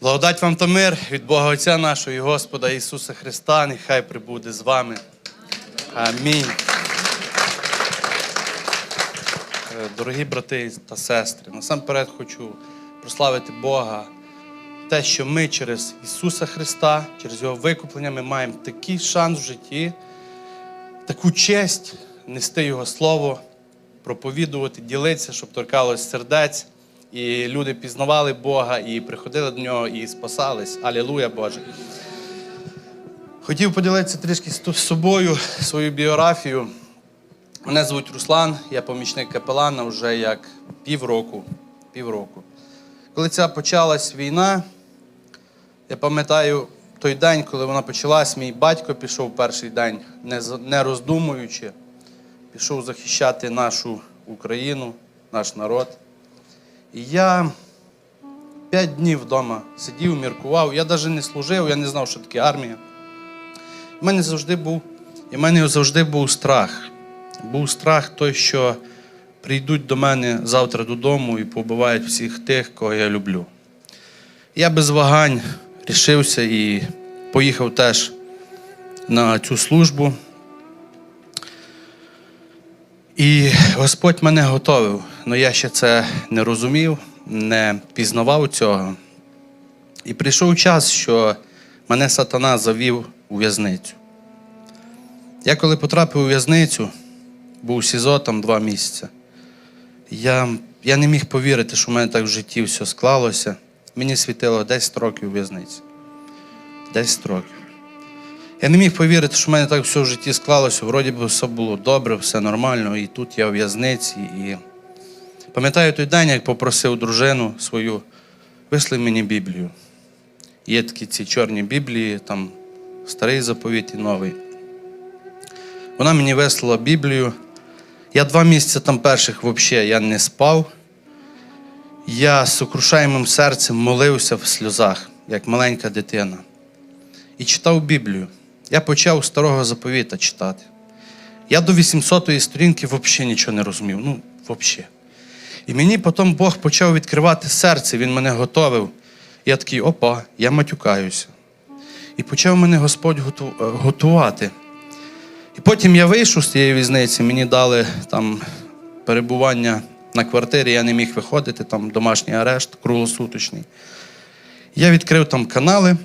Благодать вам та мир від Бога Отця нашого і Господа Ісуса Христа, нехай прибуде з вами. Амінь. Е, Дорогі брати та сестри, насамперед хочу прославити Бога. Те, що ми через Ісуса Христа, через Його викуплення, ми маємо такий шанс в житті, таку честь нести Його Слово, проповідувати, ділитися, щоб торкалось сердець. І люди пізнавали Бога і приходили до нього і спасались. Алілуя Боже. Хотів поділитися трішки з собою, свою біографію. Мене звуть Руслан, я помічник капелана вже як півроку. півроку. Коли ця почалась війна, я пам'ятаю той день, коли вона почалась, мій батько пішов перший день, не, роздумуючи, пішов захищати нашу Україну, наш народ. І я п'ять днів вдома сидів, міркував. Я навіть не служив, я не знав, що таке армія. У мене завжди був, і в мене завжди був страх. Був страх той, що прийдуть до мене завтра додому і побивають всіх тих, кого я люблю. Я без вагань рішився і поїхав теж на цю службу. І Господь мене готовив, але я ще це не розумів, не пізнавав цього. І прийшов час, що мене сатана завів у в'язницю. Я коли потрапив у в'язницю, був у СІЗО там два місяці. Я, я не міг повірити, що в мене так в житті все склалося. Мені світило 10 років у в'язниці. 10 років. Я не міг повірити, що в мене так все в житті склалося. Вроді би все було добре, все нормально, і тут я в в'язниці. І пам'ятаю той день, як попросив дружину свою, висли мені Біблію. Є такі ці чорні Біблії, там старий заповіт і новий. Вона мені вислала Біблію. Я два місяці там перших взагалі я не спав. Я з сокрушаємим серцем молився в сльозах, як маленька дитина. І читав Біблію. Я почав старого заповіта читати. Я до 800-ї сторінки взагалі нічого не розумів. Ну, взагалі. І мені потім Бог почав відкривати серце, Він мене готовив. Я такий, опа, я матюкаюся. І почав мене Господь е, готувати. І потім я вийшов з цієї візниці, мені дали там перебування на квартирі, я не міг виходити, там домашній арешт круглосуточний. Я відкрив там канали.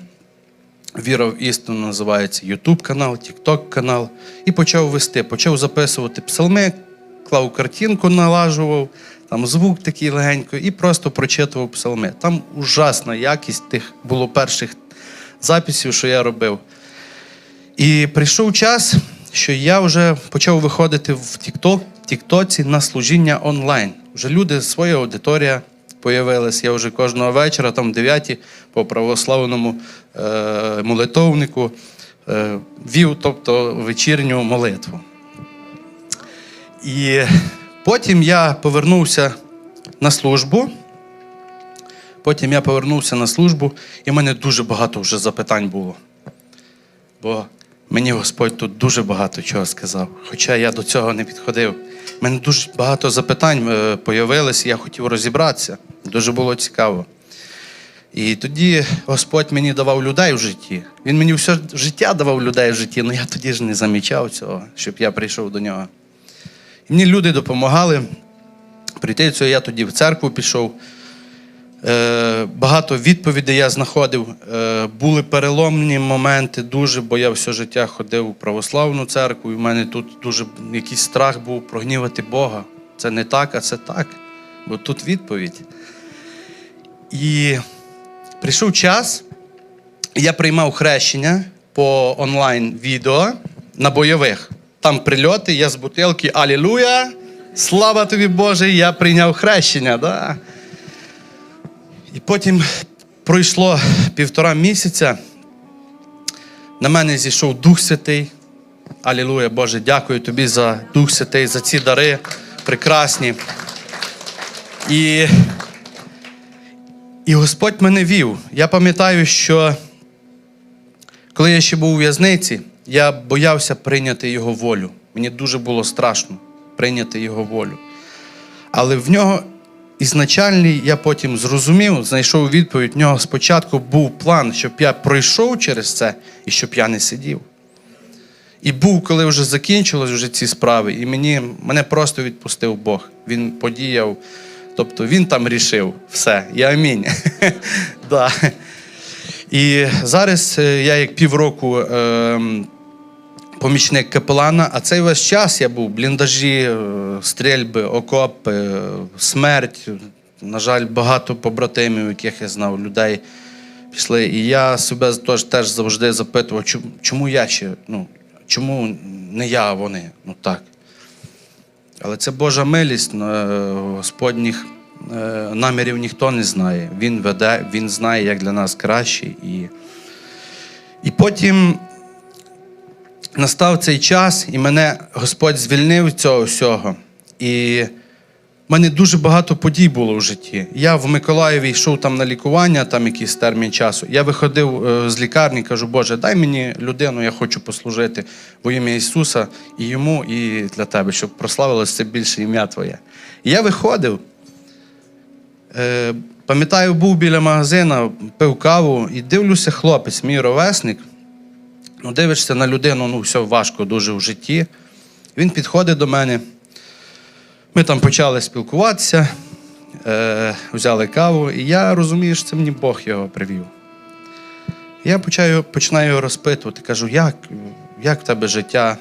Віра в істину називається YouTube канал, TikTok канал. І почав вести, почав записувати псалми, клав картинку, налажував, там звук такий легенько, і просто прочитував псалми. Там ужасна якість тих було перших записів, що я робив. І прийшов час, що я вже почав виходити в TikTok, Тіктоці на служіння онлайн. Вже люди, своя аудиторія появилась. Я вже кожного вечора, там 9 по православному е, молитовнику е, вів, тобто вечірню молитву. І потім я повернувся на службу. Потім я повернувся на службу, і в мене дуже багато вже запитань було. Бо мені Господь тут дуже багато чого сказав. Хоча я до цього не підходив. У мене дуже багато запитань е, появилось, я хотів розібратися. Дуже було цікаво. І тоді Господь мені давав людей в житті. Він мені все життя давав людей в житті, але я тоді ж не замічав цього, щоб я прийшов до нього. Мені люди допомагали прийти цього. Я тоді в церкву пішов. Е, Багато відповідей я знаходив. Е, Були переломні моменти дуже, бо я все життя ходив у православну церкву, і в мене тут дуже якийсь страх був прогнівати Бога. Це не так, а це так. Бо тут відповідь. І прийшов час, я приймав хрещення по онлайн-відео на бойових. Там прильоти, я з бутилки Алілуя! Слава тобі Боже! Я прийняв хрещення. Да? І потім пройшло півтора місяця. На мене зійшов Дух Святий. Алілуя, Боже, дякую тобі за Дух Святий, за ці дари прекрасні. І, і Господь мене вів. Я пам'ятаю, що коли я ще був у в'язниці, я боявся прийняти його волю. Мені дуже було страшно прийняти його волю. Але в нього ізначальний я потім зрозумів, знайшов відповідь. В нього спочатку був план, щоб я пройшов через це і щоб я не сидів. І був, коли вже закінчились вже ці справи, і мені, мене просто відпустив Бог. Він подіяв, тобто він там рішив все. І амінь. І зараз е, я як півроку ем, помічник капелана, а цей весь час я був бліндажі, е, стрільби, окопи, е, смерть. На жаль, багато побратимів, яких я знав, людей пішли. І я себе теж, теж завжди запитував, чому, я ще, ну, чому не я, а вони? Ну так. Але це Божа милість, е, Господніх намірів ніхто не знає. Він веде, Він знає, як для нас краще. І, і потім настав цей час, і мене Господь звільнив цього всього. І в мене дуже багато подій було в житті. Я в Миколаєві йшов там на лікування, там якийсь термін часу. Я виходив е, з лікарні, кажу, Боже, дай мені людину, я хочу послужити во ім'я Ісуса і йому, і для тебе, щоб прославилося це більше ім'я Твоє. І я виходив. Е, пам'ятаю, був біля магазина, пив каву і дивлюся, хлопець, мій ровесник. Ну, дивишся на людину, ну, все важко дуже в житті. Він підходить до мене. Ми там почали спілкуватися, е, взяли каву, і я розумію, що це мені Бог його привів. Я почаю, починаю його розпитувати, кажу, як, як в тебе життя?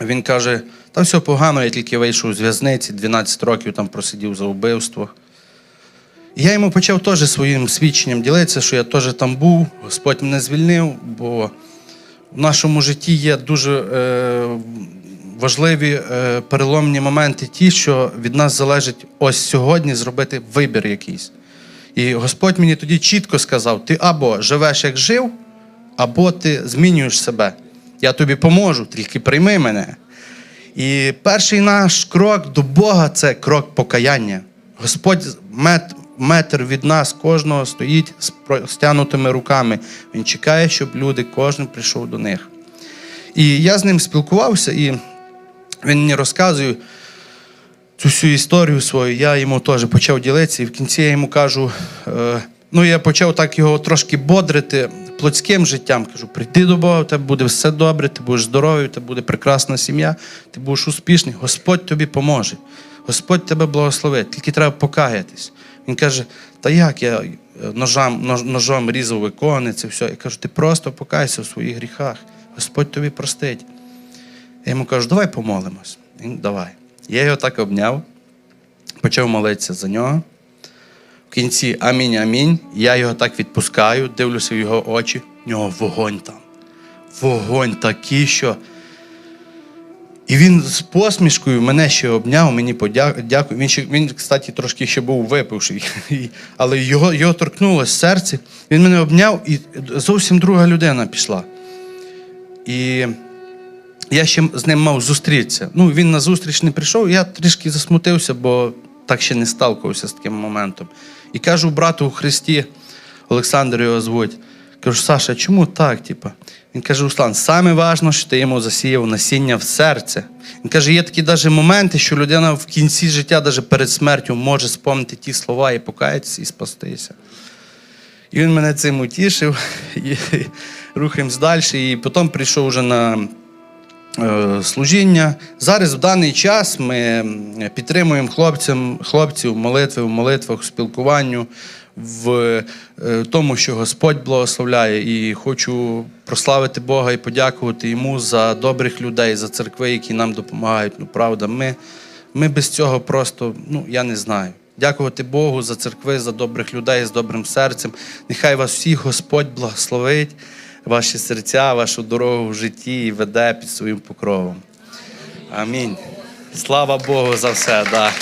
Він каже, та все погано, я тільки вийшов з в'язниці, 12 років там просидів за вбивство. І я йому почав теж своїм свідченням ділитися, що я теж там був, Господь мене звільнив, бо в нашому житті є дуже е, важливі е, переломні моменти, ті, що від нас залежить ось сьогодні зробити вибір якийсь. І Господь мені тоді чітко сказав: ти або живеш як жив, або ти змінюєш себе. Я тобі поможу, тільки прийми мене. І перший наш крок до Бога це крок покаяння. Господь мет, метр від нас кожного стоїть з простягнутими руками. Він чекає, щоб люди, кожен прийшов до них. І я з ним спілкувався, і він мені розказує цю всю історію свою. Я йому теж почав ділитися, і в кінці я йому кажу: е, ну, я почав так його трошки бодрити плотським життям. Кажу, прийди до Бога, у тебе буде все добре, ти будеш здоровий, тебе буде прекрасна сім'я, ти будеш успішний, Господь тобі поможе. Господь тебе благословить, тільки треба покаятись. Він каже: Та як я е, ножам, нож- ножом різав викони, це все. Я кажу, ти просто покайся в своїх гріхах. Господь тобі простить. Я йому кажу, давай помолимось. Він давай. Я його так обняв, почав молитися за нього. В кінці амінь, амінь. Я його так відпускаю, дивлюся в його очі, в нього вогонь там. Вогонь такий, що. І він з посмішкою мене ще обняв, мені подякував. Він, ще, він, кстати, трошки ще був випивший, але його, його торкнулося серце. Він мене обняв, і зовсім друга людина пішла. І я ще з ним мав зустрітися. Ну, він на зустріч не прийшов, я трішки засмутився, бо так ще не сталкувався з таким моментом. І кажу брату у Христі, Олександр його звуть. Кажу, Саша, чому так? Типа? Він каже, Руслан, саме важливо, що ти йому засіяв насіння в серце. Він каже, є такі навіть моменти, що людина в кінці життя, навіть перед смертю, може спомнити ті слова і покаятися, і спастися. І він мене цим утішив, рухаємось далі. І потім прийшов вже на е, служіння. Зараз в даний час ми підтримуємо хлопцям, хлопців молитви в молитвах, в спілкуванню, в е, тому, що Господь благословляє. І хочу прославити Бога і подякувати йому за добрих людей, за церкви, які нам допомагають. Ну, правда, ми, ми без цього просто, ну, я не знаю. Дякувати Богу за церкви, за добрих людей з добрим серцем. Нехай вас всіх Господь благословить, ваші серця, вашу дорогу в житті і веде під своїм покровом. Амінь. Слава Богу за все. Да.